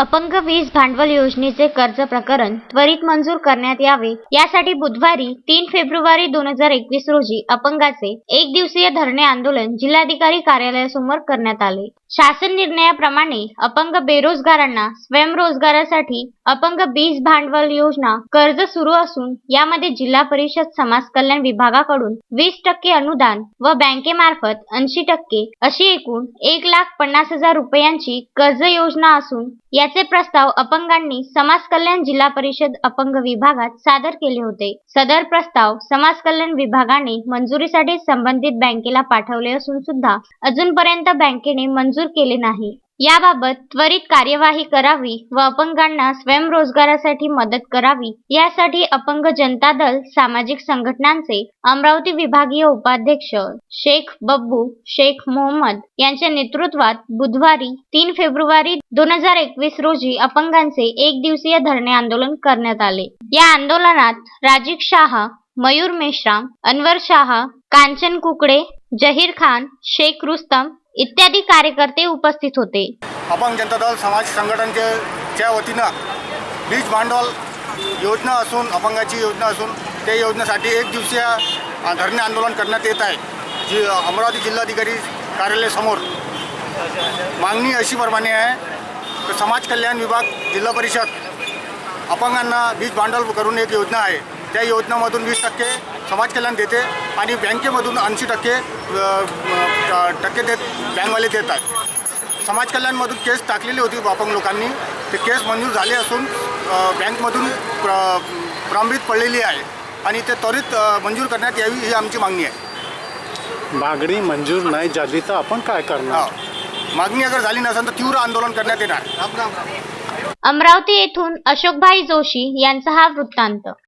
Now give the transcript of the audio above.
अपंग वीज भांडवल योजनेचे कर्ज प्रकरण त्वरित मंजूर करण्यात यावे. यासाठी बुधवारी तीन फेब्रुवारी दोन हजार एकवीस रोजी अपंगाचे एक दिवसीय धरणे आंदोलन जिल्हाधिकारी कार्यालयासमोर करण्यात आले. शासन निर्णयाप्रमाणे अपंग बेरोजगारांना स्वयंरोजगारासाठी अपंग बीज भांडवल योजना कर्ज सुरू असून यामध्ये जिल्हा परिषद समाज कल्याण विभागाकडून वीस टक्के अनुदान व बँकेमार्फत ऐंशी टक्के अशी एकूण एक लाख पन्नास हजार रुपयांची कर्ज योजना असून या याचे प्रस्ताव अपंगांनी समाज कल्याण जिल्हा परिषद अपंग विभागात सादर केले होते. सदर प्रस्ताव समाज कल्याण विभागाने मंजुरीसाठी संबंधित बँकेला पाठवले असून सुद्धा अजूनपर्यंत बँकेने मंजूर केले नाही. याबाबत त्वरित कार्यवाही करावी व अपंगांना स्वयंरोजगारासाठी मदत करावी. यासाठी अपंग जनता दल सामाजिक संघटनांचे अमरावती विभागीय उपाध्यक्ष शेख बब्बू शेख मोहम्मद यांच्या नेतृत्वात बुधवारी तीन फेब्रुवारी दोन हजार एकवीस रोजी अपंगांचे एक दिवसीय धरणे आंदोलन करण्यात आले. या आंदोलनात राजीव शाह मयूर मेश्राम अनवर शाह कांचन कुकडे जहीर खान शेख रुस्तम इत्यादी कार्यकर्ते उपस्थित होते. अपंग जनता दल समाज संघटनच्या वतीनं बीज भांडवल योजना असून अपंगाची योजना असून त्या योजनेसाठी एक दिवसीय धरणे आंदोलन करण्यात येत आहे. जी अमरावती जिल्हाधिकारी कार्यालयासमोर मागणी अशी प्रमाणे आहे की समाज कल्याण विभाग जिल्हा परिषद अपंगांना बीज भांडवल करून एक योजना आहे. त्या योजनेमधून वीस टक्के समाज कल्याण देते आणि बँकेमधून ऐंशी टक्के टक्के देत बँकवाले देत आहेत समाज कल्याणमधून केस टाकलेली होती अपंग लोकांनी. ते केस मंजूर झाले असून बँकमधून प्र प्रलंबित पडलेली आहे. आणि ते त्वरित मंजूर करण्यात यावी ही आमची मागणी आहे. मागणी मंजूर नाही झाली तर आपण काय करणार? हो. मागणी अगर झाली नसेल तर तीव्र आंदोलन करण्यात येणार. अमरावती येथून अशोकभाई जोशी यांचा हा वृत्तांत.